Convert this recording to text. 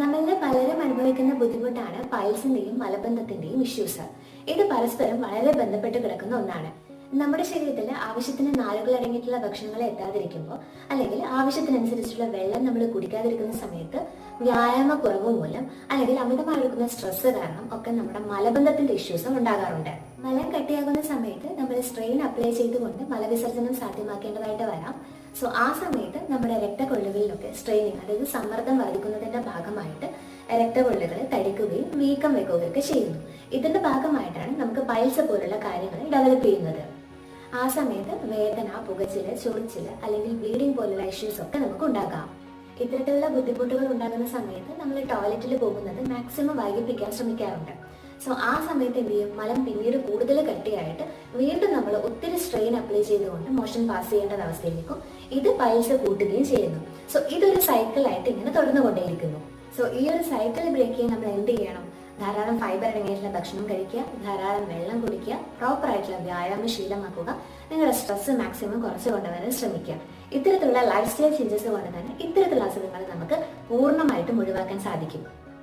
നമ്മളിൽ പലരും അനുഭവിക്കുന്ന ബുദ്ധിമുട്ടാണ് പൈൽസിന്റെയും മലബന്ധത്തിന്റെയും ഇഷ്യൂസ് ഇത് പരസ്പരം വളരെ ബന്ധപ്പെട്ട് കിടക്കുന്ന ഒന്നാണ്. നമ്മുടെ ശരീരത്തിൽ ആവശ്യത്തിന് നാരുകൾ അടങ്ങിയിട്ടുള്ള ഭക്ഷണങ്ങൾ എത്താതിരിക്കുമ്പോൾ അല്ലെങ്കിൽ ആവശ്യത്തിനനുസരിച്ചുള്ള വെള്ളം നമ്മൾ കുടിക്കാതിരിക്കുന്ന സമയത്ത് വ്യായാമ കുറവ് മൂലം അല്ലെങ്കിൽ അമിതമായി എടുക്കുന്ന സ്ട്രെസ് കാരണം ഒക്കെ നമ്മുടെ മലബന്ധത്തിന്റെ ഇഷ്യൂസ് ഉണ്ടാകാറുണ്ട്. മലം കട്ടിയാകുന്ന സമയത്ത് നമ്മൾ സ്ട്രെയിൻ അപ്ലൈ ചെയ്തുകൊണ്ട് മലവിസർജനം സാധ്യമാക്കേണ്ടതായിട്ട് വരാം. സോ ആ സമയത്ത് നമ്മുടെ രക്തക്കൊള്ളുകളിലൊക്കെ സ്ട്രെയിനിങ് അതായത് സമ്മർദ്ദം വർദ്ധിക്കുന്നതിന്റെ ഭാഗമായിട്ട് രക്തകൊള്ളുകൾ തടിക്കുകയും വീക്കം വെക്കുകയൊക്കെ ചെയ്യുന്നു. ഇതിന്റെ ഭാഗമായിട്ടാണ് നമുക്ക് പൈൽസ് പോലുള്ള കാര്യങ്ങൾ ഡെവലപ്പ് ചെയ്യുന്നത്. ആ സമയത്ത് വേദന പുകച്ചിൽ ചൊറിച്ചിൽ അല്ലെങ്കിൽ ബ്ലീഡിംഗ് പോലുള്ള ഇഷ്യൂസ് ഒക്കെ നമുക്ക് ഉണ്ടാകാം. ഇത്തരത്തിലുള്ള ബുദ്ധിമുട്ടുകൾ ഉണ്ടാകുന്ന സമയത്ത് നമ്മൾ ടോയ്ലറ്റിൽ പോകുന്നത് മാക്സിമം വൈകിപ്പിക്കാൻ ശ്രമിക്കാറുണ്ട്. സോ ആ സമയത്ത് എന്ത് ചെയ്യും? മലം പിന്നീട് കൂടുതൽ കട്ടിയായിട്ട് വീണ്ടും നമ്മൾ ഒത്തിരി സ്ട്രെയിൻ അപ്ലൈ ചെയ്തുകൊണ്ട് മോഷൻ പാസ് ചെയ്യേണ്ട അവസ്ഥയിലേക്കും ഇത് പൈൽസ് കൂട്ടുകയും ചെയ്യുന്നു. സോ ഇതൊരു സൈക്കിളായിട്ട് ഇങ്ങനെ തുടർന്നുകൊണ്ടേയിരിക്കുന്നു. സോ ഈ ഒരു സൈക്കിൾ ബ്രേക്ക് ചെയ്യാൻ നമ്മൾ എന്ത് ചെയ്യണം? ധാരാളം ഫൈബർ അടങ്ങിയിട്ടുള്ള ഭക്ഷണം കഴിക്കുക ധാരാളം വെള്ളം കുടിക്കുക പ്രോപ്പർ ആയിട്ടുള്ള വ്യായാമ ശീലമാക്കുക നിങ്ങളുടെ സ്ട്രെസ് മാക്സിമം കുറച്ച് കൊണ്ടുവരാൻ ശ്രമിക്കുക. ഇത്തരത്തിലുള്ള ലൈഫ് സ്റ്റൈൽ ചേഞ്ചസ് കൊണ്ട് തന്നെ ഇത്തരത്തിലുള്ള അസുഖങ്ങൾ നമുക്ക് പൂർണമായിട്ടും ഒഴിവാക്കാൻ സാധിക്കും.